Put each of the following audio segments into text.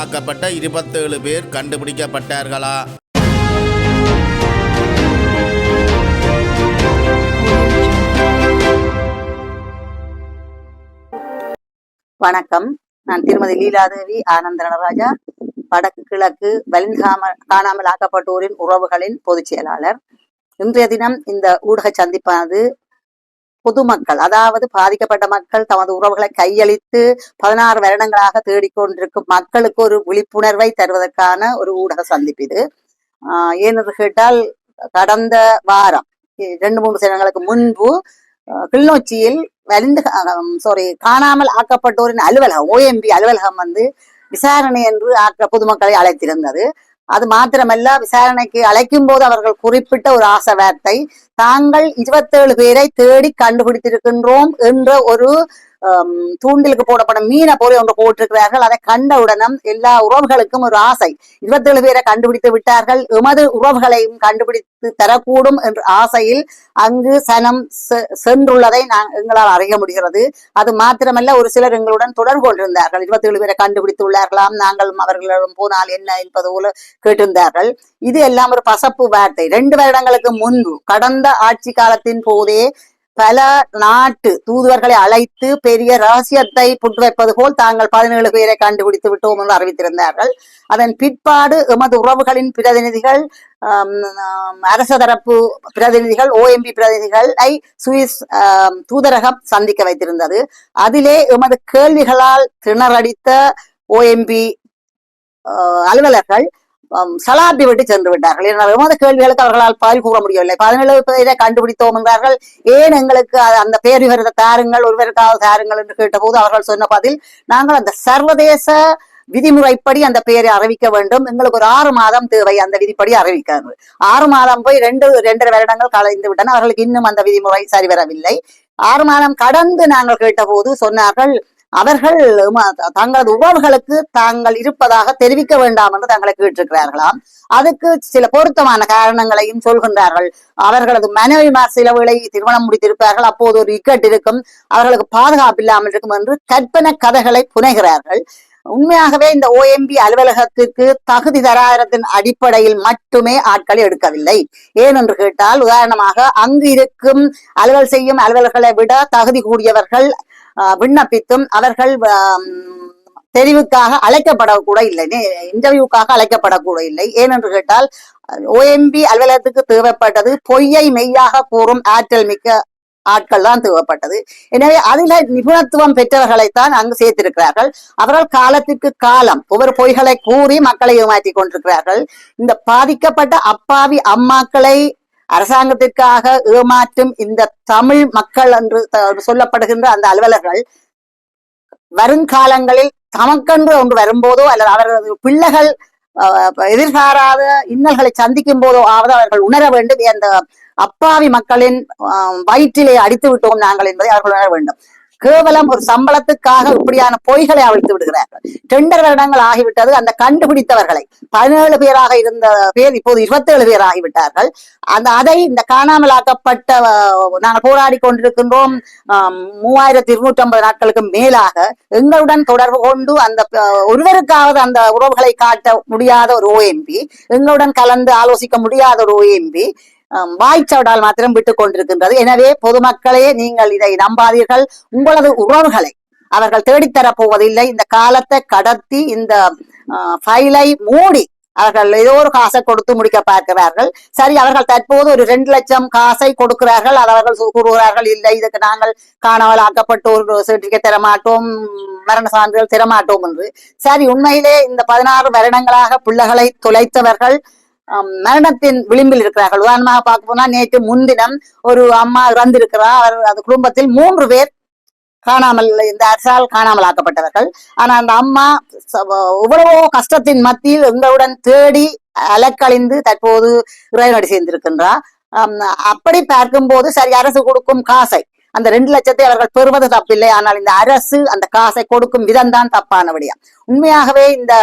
ஆக்கப்பட்ட இருபத்தேழு பேர் கண்டுபிடிக்கப்பட்டார்களா? வணக்கம். நான் திருமதி லீலாதேவி ஆனந்த நடராஜா வடக்கு கிழக்கு வலின்காம காணாமல் ஆக்கப்பட்டோரின் உறவுகளின் பொதுச் செயலாளர். இன்றைய தினம் இந்த ஊடக சந்திப்பானது பொதுமக்கள் அதாவது பாதிக்கப்பட்ட மக்கள் தமது உறவுகளை கையளித்து பதினாறு வருடங்களாக தேடிக்கொண்டிருக்கும் மக்களுக்கு ஒரு விழிப்புணர்வை தருவதற்கான ஒரு ஊடக சந்திப்பு இது. ஆஹ் ஏனென்று கேட்டால் கடந்த வாரம் ரெண்டு மூன்று சிலங்களுக்கு முன்பு கிளிநொச்சியில் வலிந்து சாரி காணாமல் ஆக்கப்பட்டோரின் அலுவலகம் ஓஎம்பி அலுவலகம் வந்து விசாரணை என்று ஆக்க பொதுமக்களை அழைத்திருந்தது. அது மாத்திரமல்ல விசாரணைக்கு அழைக்கும் போது அவர்கள் குறிப்பிட்ட ஒரு ஆசை வார்த்தை தாங்கள் இருபத்தேழு பேரை தேடி கண்டுபிடித்திருக்கின்றோம் என்ற ஒரு தூண்டிலுக்கு போடப்படும் மீனை போல ஒன்று போட்டிருக்கிறார்கள். அதை கண்டவுடனும் எல்லா உறவுகளுக்கும் ஒரு ஆசை. இருபத்தேழு பேரை கண்டுபிடித்து விட்டார்கள். எமது உறவுகளையும் கண்டுபிடித்து தரக்கூடும் என்ற ஆசையில் அங்கு சனம் செ- சென்றுள்ளதை நான் எங்களால் அறிய முடிகிறது. அது மாத்திரமல்ல ஒரு சிலர் எங்களுடன் தொடர்பு கொண்டிருந்தார்கள். இருபத்தேழு பேரை கண்டுபிடித்து உள்ளார்களாம். நாங்கள் அவர்களிடம் போனால் என்ன என்பது போல கேட்டிருந்தார்கள். இது எல்லாம் ஒரு பசப்பு வார்த்தை. ரெண்டு வருடங்களுக்கு முன்பு கடந்த ஆட்சி காலத்தின் போதே பல நாட்டு தூதுவர்களை அழைத்து பெரிய ரகசியத்தை புட்டு வைப்பது போல் தாங்கள் பதினேழு பேரை கண்டுபிடித்து விட்டோம் என்று அறிவித்திருந்தார்கள். அதன் பிற்பாடு எமது உறவுகளின் பிரதிநிதிகள் அரச தரப்பு பிரதிநிதிகள் ஓஎம்பி பிரதிநிதிகளை சுவிஸ் தூதரகம் சந்திக்க வைத்திருந்தது. அதிலே எமது கேள்விகளால் திணறடித்த ஓஎம்பி அலுவலர்கள் சலாபி விட்டு சென்று விட்டார்கள் ஏனால் கேள்விகளுக்கு அவர்களால் பதில் கூற முடியவில்லை பதினேழு பேரை கண்டுபிடித்தோம் என்றார்கள் ஏன் எங்களுக்கு அந்த பேர் விவரத்தை தாருங்கள் ஒருவருக்காவது தாருங்கள் என்று கேட்டபோது அவர்கள் சொன்ன பதில் நாங்கள் அந்த சர்வதேச விதிமுறைப்படி அந்த பெயரை அறிவிக்க வேண்டும் எங்களுக்கு ஒரு ஆறு மாதம் தேவை அந்த விதிப்படி அறிவிக்கிறது ஆறு மாதம் போய் ரெண்டு ரெண்டரை வருடங்கள் கலைந்து விட்டன அவர்களுக்கு இன்னும் அந்த விதிமுறை சரிவரவில்லை ஆறு மாதம் கடந்து நாங்கள் கேட்டபோது சொன்னார்கள் அவர்கள் தங்களது உறவுகளுக்கு தாங்கள் இருப்பதாக தெரிவிக்க வேண்டாம் என்று தங்களை கேட்டிருக்கிறார்களாம். அதுக்கு சில பொருத்தமான காரணங்களையும் சொல்கின்றார்கள். அவர்களது மனைவிமார் சில வேளை திருமணம் முடித்திருப்பார்கள். அப்போது ஒரு இக்கட் இருக்கும். அவர்களுக்கு பாதுகாப்பு இல்லாமல் இருக்கும் என்று கற்பனை கதைகளை புனைகிறார்கள். உண்மையாகவே இந்த ஓஎம்பி அலுவலகத்திற்கு தகுதி தராதரத்தின் அடிப்படையில் மட்டுமே ஆட்களை எடுக்கவில்லை. ஏனென்று கேட்டால் உதாரணமாக அங்கு இருக்கும் அலுவல் செய்யும் அலுவலர்களை விட தகுதி கூடியவர்கள் விண்ணப்பித்தும் அவர்கள் தெரிவுக்காக அழைக்கப்படக்கூட இல்லை. இன்டர்வியூக்காக அழைக்கப்படக்கூட இல்லை. ஏனென்று கேட்டால் ஓஎம்பி அலுவலகத்துக்கு தேவைப்பட்டது பொய்யை மெய்யாக கூறும் ஆற்றல் மிக்க ஆட்கள் தான் தேவைப்பட்டது. எனவே அதில் நிபுணத்துவம் பெற்றவர்களைத்தான் அங்கு சேர்த்திருக்கிறார்கள். அவர்கள் காலத்திற்கு காலம் ஒவ்வொரு பொய்களை கூறி மக்களை ஏமாற்றி கொண்டிருக்கிறார்கள். இந்த பாதிக்கப்பட்ட அப்பாவி அம்மாக்களை அரசாங்கத்திற்காக ஏமாற்றும் இந்த தமிழ் மக்கள் என்று சொல்லப்படுகின்ற அந்த அலுவலர்கள் வருங்காலங்களில் தமக்கென்று ஒன்று வரும்போதோ அல்லது அவர்களது பிள்ளைகள் அஹ், எதிர்பாராத இன்னல்களை சந்திக்கும் போதோ ஆவது அவர்கள் உணர வேண்டும். அந்த அப்பாவி மக்களின் வயிற்றிலே அடித்து விட்டோம் நாங்கள் என்பதை அவர்கள் உணர வேண்டும். கேவலம் ஒரு சம்பளத்துக்காக இப்படியான பொய்களை அவிழ்த்து விடுகிறார்கள். டெண்டர் வருடங்கள் ஆகிவிட்டது. அந்த கண்டுபிடித்தவர்களை பதினேழு பேராக இருந்த பேர் இப்போது இருபத்தேழு பேர் ஆகிவிட்டார்கள். அந்த அதை இந்த காணாமலாக்கப்பட்ட அஹ், நாங்கள் போராடி கொண்டிருக்கின்றோம் மூவாயிரத்தி இருநூற்றி ஐம்பது நாட்களுக்கு மேலாக எங்களுடன் தொடர்பு கொண்டு அந்த ஒருவருக்காவது அந்த உறவுகளை காட்ட முடியாத ஒரு ஓஎம்பி எங்களுடன் கலந்து ஆலோசிக்க முடியாத ஒரு ஓஎம்பி வாய்ச்சவடால் மாத்திரம் விட்டுக் கொண்டிருக்கின்றது. எனவே பொதுமக்களே நீங்கள் இதை நம்பாதீர்கள். உங்களது உறவுகளை அவர்கள் தேடித்தரப் போவதில்லை இந்த காலத்தை கடத்தி இந்த ஃபைலை மூடி அவர்கள் ஏதோ ஒரு காசை கொடுத்து முடிக்க பார்க்கிறார்கள். சரி அவர்கள் தற்போது ஒரு ரெண்டு லட்சம் காசை கொடுக்கிறார்கள். அது அவர்கள் கூறுகிறார்கள் இல்லை இதுக்கு நாங்கள் காணாமல் ஆக்கப்பட்டு ஒரு சர்டிபிகேட் தரமாட்டோம் மரண சான்றிதழ் தரமாட்டோம் என்று. சரி உண்மையிலே இந்த பதினாறு வருடங்களாக பிள்ளைகளை தொலைத்தவர்கள் மரணத்தின் விளிம்பில் இருக்கிறார்கள். உதாரணமாக பார்க்க போனா நேற்று முன்தினம் ஒரு அம்மா இறந்திருக்கிறார். அவர் அந்த குடும்பத்தில் மூன்று பேர் காணாமல் இந்த அரசால் காணாமல் ஆக்கப்பட்டவர்கள் ஆனா அந்த அம்மா இவ்வளவோ கஷ்டத்தின் மத்தியில் எங்களுடன் தேடி அலக்கழிந்து தற்போது இறைவனடி செய்திருக்கின்றார் அப்படி பார்க்கும்போது சரி அரசு கொடுக்கும் காசை அந்த ரெண்டு லட்சத்தை அவர்கள் பெறுவது தப்பில்லை. ஆனால் இந்த அரசு அந்த காசை கொடுக்கும் விதம் தான் தப்பான விடயம். உண்மையாகவே இந்த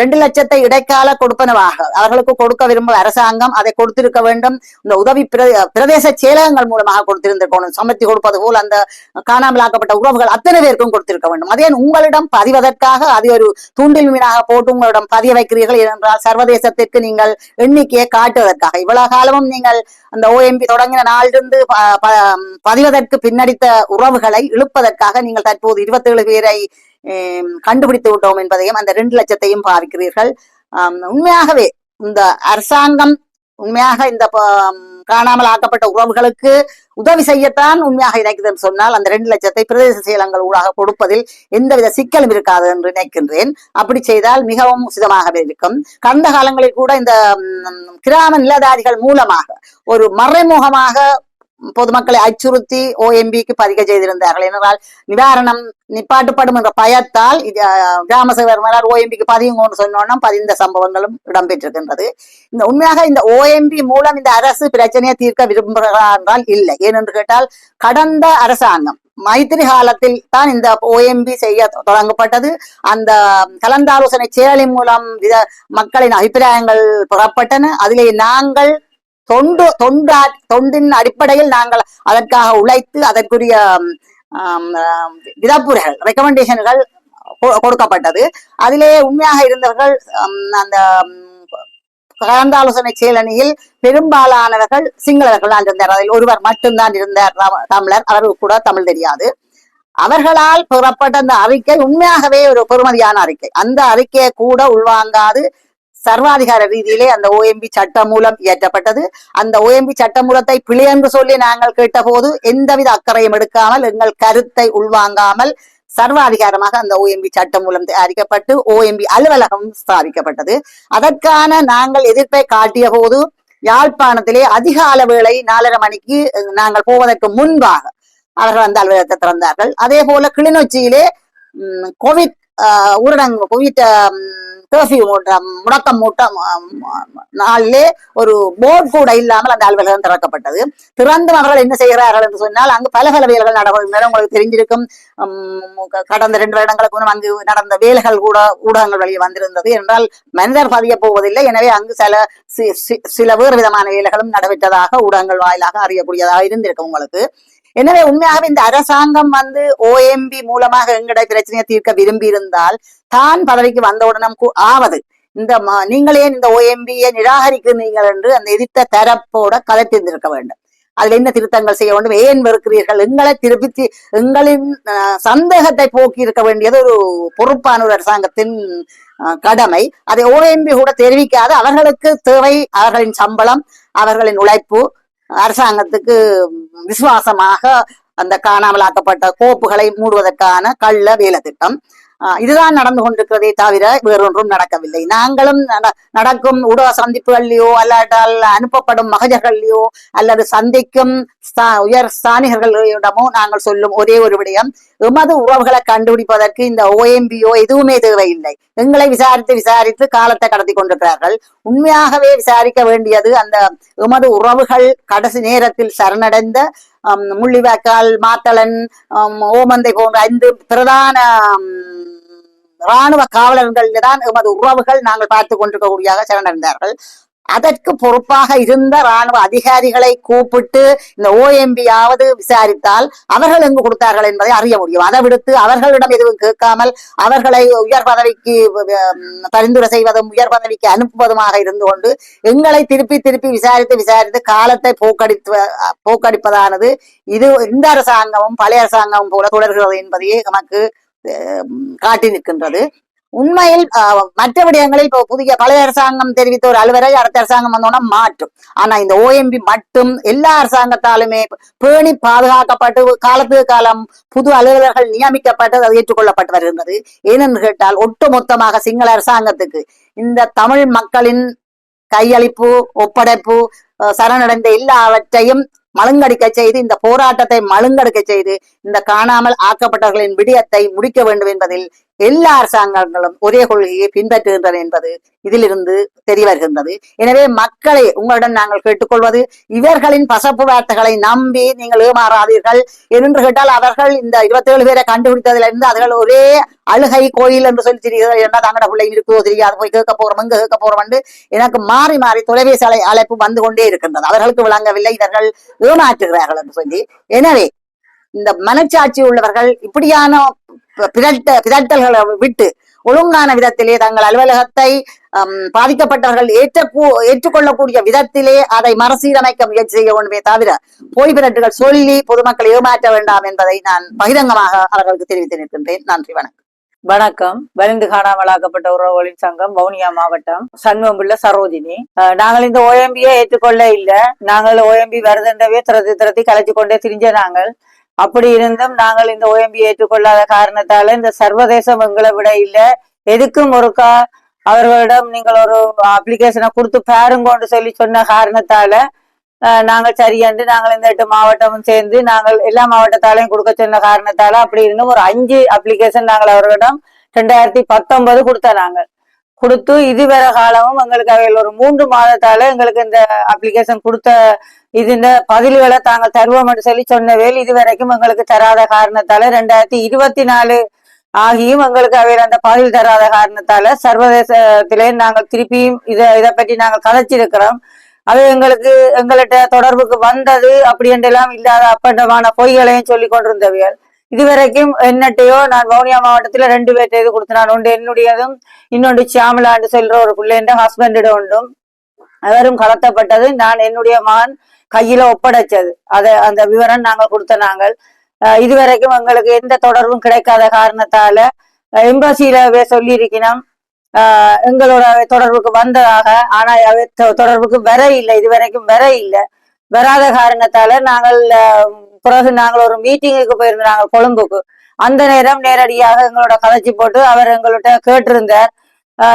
ரெண்டு லட்சத்தை இடைக்கால கொடுப்பனவாக அவர்களுக்கு கொடுக்க விரும்பும் அரசாங்கம் அதை கொடுத்திருக்க வேண்டும். இந்த உதவி பிரதேச செயலகங்கள் மூலமாக கொடுத்திருந்திருக்கணும். சமர்த்தி கொடுப்பது போல் அந்த காணாமலாக்கப்பட்ட உறவுகள் அத்தனை பேருக்கும் கொடுத்திருக்க வேண்டும். அதே உங்களிடம் பதிவதற்காக அது ஒரு தூண்டில் மீனாக போட்டு உங்களிடம் பதிய வைக்கிறீர்கள் என்றால் சர்வதேசத்திற்கு நீங்கள் எண்ணிக்கையை காட்டுவதற்காக. இவ்வளவு காலமும் நீங்கள் அந்த ஓஎம்பி தொடங்கின நாளிலிருந்து ப- பின்னடித்த உறவுகளை இழுப்பதற்காக நீங்கள் தற்போது இருபத்தேழு பேரை கண்டுபிடித்து விட்டோம் என்பதையும் அந்த ரெண்டு லட்சத்தையும் பாவிக்கிறீர்கள் உண்மையாகவே இந்த அரசாங்கம் உண்மையாக இந்த காணாமல் ஆக்கப்பட்ட உறவுகளுக்கு உதவி செய்யத்தான் உண்மையாக இணைக்குதுன்னு சொன்னால் அந்த ரெண்டு லட்சத்தை பிரதேச செயலங்கள் ஊடாக கொடுப்பதில் எந்தவித சிக்கலும் இருக்காது என்று நினைக்கின்றேன். அப்படி செய்தால் மிகவும் உசிதமாகவே இருக்கும். கடந்த காலங்களில் கூட இந்த கிராம நிலதாரிகள் மூலமாக ஒரு மறைமுகமாக பொதுமக்களை அச்சுறுத்தி ஓஎம்பிக்கு பதிக செய்திருந்தார்கள். என்றால் நிவாரணம் நிப்பாட்டுப்படும் என்ற பயத்தால் இது, கிராம சேவர் மலர் ஓஎம்பிக்கு பதியுங்கன்னு சொன்னோன்னா பதிந்த சம்பவங்களும் இடம்பெற்றிருக்கின்றது. இந்த உண்மையாக இந்த ஓஎம்பி மூலம் இந்த அரசு பிரச்சனையை தீர்க்க விரும்புகிறதா என்றால் இல்லை. ஏனென்று கேட்டால் கடந்த அரசாங்கம் மைத்திரி காலத்தில் தான் இந்த ஓஎம்பி செய்ய தொடங்கப்பட்டது. அந்த கலந்தாலோசனை செயலி மூலம் வித மக்களின் அபிப்பிராயங்கள் புறப்பட்டன. அதிலே நாங்கள் தொண்டு தொண்டா தொண்டின் அடிப்படையில் நாங்கள் அதற்காக உழைத்து அதற்குரிய விதப்புரைகள் ரெக்கமெண்டேஷன்கள் கொடுக்கப்பட்டது. அதிலே உண்மையாக இருந்தவர்கள் அந்த கலந்தாலோசனை செயலணியில் பெரும்பாலானவர்கள் சிங்களவர்கள் தான் இருந்தார். அதில் ஒருவர் மட்டும்தான் இருந்தார். தமிழர். அவருக்கு கூட தமிழ் தெரியாது. அவர்களால் பெறப்பட்ட அந்த அறிக்கை உண்மையாகவே ஒரு பெருமதியான அறிக்கை. அந்த அறிக்கையை கூட உள்வாங்காது சர்வாதிகார ரீதியிலே அந்த ஓஎம்பி சட்டம் மூலம் இயற்றப்பட்டது. அந்த ஓஎம்பி சட்ட மூலத்தை பிழை என்று சொல்லி நாங்கள் கேட்டபோது எந்தவித அக்கறையும் எடுக்காமல் எங்கள் கருத்தை உள்வாங்காமல் சர்வாதிகாரமாக அந்த ஓஎம்பி சட்டம் மூலம் தயாரிக்கப்பட்டு ஓஎம்பி அலுவலகம் ஸ்தாபிக்கப்பட்டது. அதற்கான நாங்கள் எதிர்ப்பை காட்டிய போது யாழ்ப்பாணத்திலே அதிகால வேளை நாலரை மணிக்கு நாங்கள் போவதற்கு முன்பாக அவர்கள் அந்த அலுவலகத்தை திறந்தார்கள். அதே போல கிளிநொச்சியிலே கோவிட் ஊரடங்கு குவிட்ட கர்ஃபியூ முடக்கம் மூட்டம் நாளிலே ஒரு போர்டு கூட இல்லாமல் அந்த அலுவலகம் திறக்கப்பட்டது. திறந்து அவர்கள் என்ன செய்கிறார்கள் என்று சொன்னால் அங்கு பல பல வேலைகள் நடக்கின்றன உங்களுக்கு தெரிஞ்சிருக்கும். கடந்த ரெண்டு வருடங்களுக்கு முன்னம் அங்கு நடந்த வேலைகள் கூட ஊடகங்கள் வழியே வந்திருந்தது. என்றால் மனிதர் பதிய போவதில்லை. எனவே அங்கு சில சி- சில வேறு விதமான வேலைகளும் நடைபெற்றதாக ஊடகங்கள் வாயிலாக அறியக்கூடியதாக இருந்திருக்கும் உங்களுக்கு. எனவே உண்மையாகவே இந்த அரசாங்கம் வந்து ஓஎம்பி மூலமாக எங்கட பிரச்சனையை தீர்க்க விரும்பி இருந்தால் தான் பதவிக்கு வந்தவுடனும் ஆவது. இந்த நீங்களே இந்த ஓஎம்பியை நிராகரிக்கிறீர்கள் என்று அந்த எதிர்த்த தரப்போட கதைத்திருந்திருக்க வேண்டும். அதுல என்ன திருத்தங்கள் செய்ய வேண்டும்? ஏன் வெறுக்கிறீர்கள்? எங்களை திருப்பி எங்களின் அஹ், சந்தேகத்தை போக்கி இருக்க வேண்டியது ஒரு பொறுப்பான ஒரு அரசாங்கத்தின் கடமை. அதை ஓஎம்பி கூட தெரிவிக்காது. அவர்களுக்கு தேவை அவர்களின் சம்பளம் அவர்களின் உழைப்பு அரசாங்கத்துக்கு விசுவாசமாக அந்த காணாமலாக்கப்பட்ட கோப்புகளை மூடுவதற்கான கள்ள வேலை திட்டம். இதுதான் நடந்து கொண்டிருக்கிறதே தவிர வேறொன்றும் நடக்கவில்லை. நாங்களும் நட- நடக்கும் ஊடக சந்திப்புகள்லையோ அல்லாட்டால் அனுப்பப்படும் மகஜர்கள்லயோ அல்லது சந்திக்கும் உயர் ஸ்தானிகர்களிடமோ நாங்கள் சொல்லும் ஒரே ஒரு விடயம் எமது உறவுகளை கண்டுபிடிப்பதற்கு இந்த ஓஎம்பியோ எதுவுமே தேவையில்லை. எங்களை விசாரித்து விசாரித்து காலத்தை கடத்தி கொண்டிருக்கிறார்கள். உண்மையாகவே விசாரிக்க வேண்டியது அந்த எமது உறவுகள் கடைசி நேரத்தில் சரணடைந்த முள்ளிவாய்க்கால் மாத்தளன் ஓமந்தை போன்ற ஐந்து பிரதான ஆம், ராணுவ காவலர்கள் தான் எமது உறவுகள் நாங்கள் பார்த்து கொண்டிருக்கக்கூடியதாக சரணடைந்தார்கள். அதற்கு பொறுப்பாக இருந்த ராணுவ அதிகாரிகளை கூப்பிட்டு இந்த ஓஎம்பியாவது விசாரித்தால் அவர்கள் எங்கு கொடுத்தார்கள் என்பதை அறிய முடியும். அதை விடுத்து அவர்களிடம் எதுவும் கேட்காமல் அவர்களை உயர் பதவிக்கு பரிந்துரை செய்வதும் உயர் பதவிக்கு அனுப்புவதுமாக இருந்து கொண்டு எங்களை திருப்பி திருப்பி விசாரித்து விசாரித்து காலத்தை போக்கடித்து போக்கடிப்பதானது. இது இந்த அரசாங்கமும் பழைய அரசாங்கமும் போல தொடர்கிறது என்பதையே நமக்கு காட்டி நிற்கின்றது. உண்மையில் மற்ற விடயங்களில் இப்போ புதிய பழைய அரசாங்கம் தெரிவித்த ஒரு அலுவலை அடுத்த அரசாங்கம் வந்தோம்னா மாற்றும். ஆனா இந்த ஓஎம்பி மட்டும் எல்லா அரசாங்கத்தாலுமே பேணி பாதுகாக்கப்பட்டு காலத்துக்கு காலம் புது அலுவலர்கள் நியமிக்கப்பட்டு அது ஏற்றுக்கொள்ளப்பட்டு வருகின்றது. ஏனென்று கேட்டால் ஒட்டுமொத்தமாக சிங்கள அரசாங்கத்துக்கு இந்த தமிழ் மக்களின் கையளிப்பு ஒப்படைப்பு சரணடைந்த எல்லாவற்றையும் மழுங்கடிக்க செய்து இந்த போராட்டத்தை மழுங்கடிக்க செய்து இந்த காணாமல் ஆக்கப்பட்டவர்களின் விடயத்தை முடிக்க வேண்டும் என்பதில் எல்லா அரசாங்கங்களும் ஒரே கொள்கையை பின்பற்றுகின்றன என்பது இதிலிருந்து தெரிய வருகின்றது. எனவே மக்களை உங்களிடம் நாங்கள் கேட்டுக்கொள்வது இவர்களின் பசப்பு வார்த்தைகளை நம்பி நீங்கள் ஏமாறாதீர்கள் என்று கேட்டால் அவர்கள் இந்த இருபத்தேழு பேரை கண்டுபிடித்ததிலிருந்து அவர்கள் ஒரே அழுகை கோயில் என்று சொல்லி தெரிகிறது என்ன தங்கட பிள்ளை இருக்குதோ தெரியாது போய் கேட்க போறோம் எங்க கேட்க போறோம் என்று எனக்கு மாறி மாறி தொலைபேசி அலை அழைப்பு வந்து கொண்டே இருக்கின்றது. அவர்களுக்கு விளங்கவில்லை இவர்கள் ஏமாற்றுகிறார்கள் என்று சொல்லி. எனவே இந்த மனச்சாட்சி உள்ளவர்கள் இப்படியான பிரட்ட பிரட்டல்களை விட்டு ஒழுங்கான விதத்திலே தங்கள் அலுவலகத்தை பாதிக்கப்பட்டவர்கள் ஏற்ற ஏற்றுக்கொள்ளக்கூடிய விதத்திலே அதை மறுசீரமைக்க முயற்சி செய்ய வேண்டுமே தவிர போய் பிறட்டுகள் சொல்லி பொதுமக்களை ஏமாற்ற வேண்டாம் என்பதை நான் பகிரங்கமாக அவர்களுக்கு தெரிவித்து நிற்கின்றேன். நன்றி வணக்கம். வணக்கம். வலிந்து காணாமலாக்கப்பட்ட உறவுகளின் சங்கம் வவுனியா மாவட்டம் சண்முகம்புள்ள சரோஜினி. அஹ், நாங்கள் இந்த ஓஎம்பியை ஏற்றுக்கொள்ள இல்ல. நாங்கள் ஓஎம்பி வருதுன்றவே திரத்தி திரத்தி கலைச்சு கொண்டே திரிஞ்ச நாங்கள். அப்படி இருந்தும் நாங்கள் இந்த ஓஎம்பி ஏற்றுக்கொள்ளாத காரணத்தால இந்த சர்வதேசம் எங்களை விட இல்ல. எதுக்கும் ஒருக்கா அவர்களிடம் நீங்கள் ஒரு அப்ளிகேஷனை கொடுத்து பாருங்கன்னு சொல்லி சொன்ன காரணத்தால அஹ், நாங்கள் சரியென்று நாங்கள் இந்த எட்டு மாவட்டமும் சேர்ந்து நாங்கள் எல்லா மாவட்டத்தாலையும் கொடுக்க சொன்ன காரணத்தால அப்படி இருந்தும் ஒரு அஞ்சு அப்ளிகேஷன் நாங்கள் அவர்களிடம் ரெண்டாயிரத்தி பத்தொன்பது கொடுத்த நாங்கள். கொடுத்து இதுவரை காலமும் எங்களுக்கு அவையில் ஒரு மூன்று மாதத்தால எங்களுக்கு இந்த அப்ளிகேஷன் கொடுத்த இது இந்த பதில்களை தாங்கள் தருவோம் என்று சொல்லி சொன்ன வேல் இதுவரைக்கும் எங்களுக்கு தராத காரணத்தால ரெண்டாயிரத்தி இருபத்தி நாலு ஆகியும் எங்களுக்கு அவையில் அந்த பதில் தராத காரணத்தால சர்வதேசத்திலே நாங்கள் திருப்பியும் இதை இதை பற்றி நாங்கள் கதைச்சிருக்கிறோம். அது எங்களுக்கு எங்கள்கிட்ட தொடர்புக்கு வந்தது அப்படி என்றெல்லாம் இல்லாத அப்பண்டமான பொய்களையும் சொல்லி கொண்டிருந்தவியல். இதுவரைக்கும் என்னட்டையோ நான் வவுனியா மாவட்டத்துல ரெண்டு பேர்ட்ட இது கொடுத்தேன் உண்டு என்னுடையதும் இன்னொன்று சியாமலான்னு சொல்ற ஒரு பிள்ளைன்ற ஹஸ்பண்டோட உண்டும். அவரும் கலத்தப்பட்டது நான் என்னுடைய மகன் கையில ஒப்படைச்சது. அதை அந்த விவரம் நாங்கள் கொடுத்த நாங்கள். இதுவரைக்கும் எங்களுக்கு எந்த தொடர்பும் கிடைக்காத காரணத்தால எம்பசியில சொல்லி இருக்கணும் எங்களோட தொடர்புக்கு வந்ததாக ஆனா அவை தொ- தொடர்புக்கு வர இல்லை இதுவரைக்கும் வர இல்லை. வராத காரணத்தால நாங்கள் பிறகு நாங்கள் ஒரு மீட்டிங்குக்கு போயிருந்தோம் நாங்கள் கொழும்புக்கு. அந்த நேரம் நேரடியாக எங்களோட கதைச்சி போட்டு அவர் எங்கள்கிட்ட கேட்டிருந்தார்.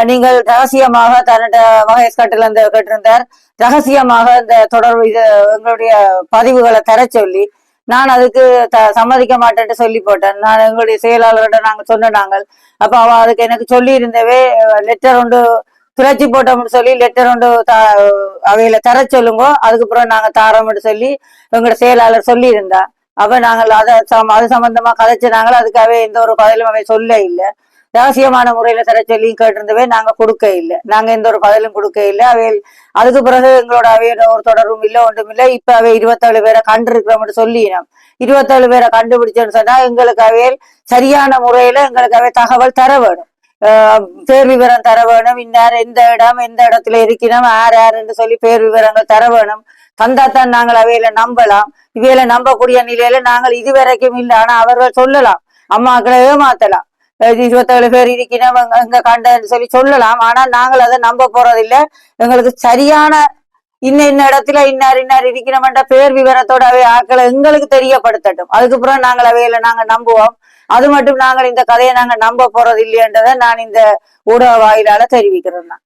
நீங்கள் ரகசியமாக தன்னிட்ட மகேஷ் கட்டில் இருந்து கேட்டிருந்தார். ரகசியமாக இந்த தொடர்பு இது எங்களுடைய பதிவுகளை தர சொல்லி நான் அதுக்கு த சம்மதிக்க மாட்டேன்ட்டு சொல்லி போட்டேன். நான் எங்களுடைய செயலாளர்கிட்ட நாங்கள் சொன்ன நாங்கள். அப்ப அவ அதுக்கு எனக்கு சொல்லியிருந்தவே லெட்டர் ஒன்று துளைச்சி போட்டோம்னு சொல்லி லெட்டர் ஒன்று தா- அவையில தர சொல்லுங்க அதுக்கப்புறம் நாங்க தாரோம்னு சொல்லி எங்களோட செயலாளர் சொல்லியிருந்தா. அப்ப நாங்கள் அதை சம- அது சம்பந்தமா கதைச்சு நாங்கள் அதுக்காகவே எந்த ஒரு பதிலும் அவை சொல்ல இல்லை. ரகசியமான முறையில தர சொல்லி கேட்டிருந்தவே நாங்க கொடுக்க இல்லை. நாங்க எந்த ஒரு பதிலும் கொடுக்க இல்லை. அவை அதுக்கு பிறகு எங்களோட அவையோட ஒரு தொடர்பும் இல்லை ஒன்றும் இல்லை. இப்ப அவை இருபத்தேழு பேரை கண்டிருக்கிறோம்னு சொல்லினோம். இருபத்தேழு பேரை கண்டுபிடிச்சோன்னு சொன்னா எங்களுக்கு அவையில் சரியான முறையில எங்களுக்கு அவை தகவல் தர வேணும். ஆஹ் பேர் விவரம் தர வேணும். இன்னார் எந்த இடம் எந்த இடத்துல இருக்கிறோம் யார் யாருன்னு சொல்லி பேர் விவரங்கள் தர வேணும். தந்தாத்தான் நாங்கள் அவையில நம்பலாம். இவையில நம்பக்கூடிய நிலையில நாங்கள் இதுவரைக்கும் இல்லை. ஆனா அவர்கள் சொல்லலாம். அம்மாக்களை ஏமாத்தலாம். இருபத்தேழு பேர் இருக்கிறோம் எங்க- எங்க கண்டன்னு சொல்லி சொல்லலாம். ஆனா நாங்கள் அதை நம்ப போறதில்லை. எங்களுக்கு சரியான இன்ன இன்ன இடத்துல இன்னார் இன்னார் இருக்கிறோம்ன்ற பேர் விவரத்தோட அவை ஆட்களை எங்களுக்கு தெரியப்படுத்தட்டும். அதுக்கப்புறம் நாங்கள் அவையில நாங்க நம்புவோம். அது மட்டும் நாங்கள் இந்த கதையை நாங்க நம்ப போறது இல்லையன்றதை நான் இந்த ஊடக வாயிலால தெரிவிக்கிறேன் நான்.